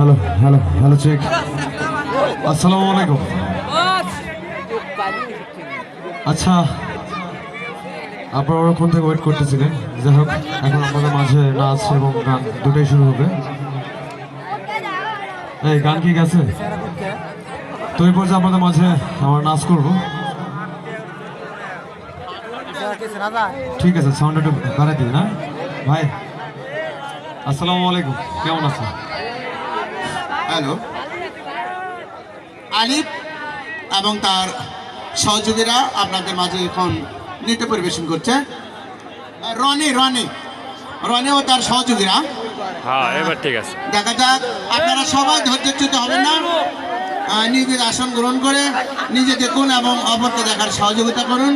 Hello hello hello check আসসালামু আলাইকুম। আচ্ছা আপনারা কোন থেকে ওয়েট করতেছিলেন? যাই হোক, এখন আমাদের মাঝে নাচ এবং গান দুটোই শুরু হবে। এই, গান কি গেছে? তো এই পর্যায়ে আপনাদের মাঝে আমরা নাচ করব। ঠিক আছে সাউন্ড একটু বাড়াই দিন না ভাই, আসসালামু আলাইকুম। কেমন আছেন? হ্যালো। আলিফ এবং তার সহযোগীরা আপনাদের মাঝে এখন নৃত্য পরিবেশন করছে। রনি রনি রনি। ও তার সহযোগীরা। হ্যাঁ এবার ঠিক আছে। দেখা যাক আপনারা সবাই ধৈর্যচ্যুত হবেন না। নিজের আসন গ্রহণ করে নিজে দেখুন এবং অপরকে দেখার সহযোগিতা করুন।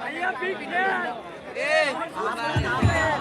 અહીંયા પીક છે એ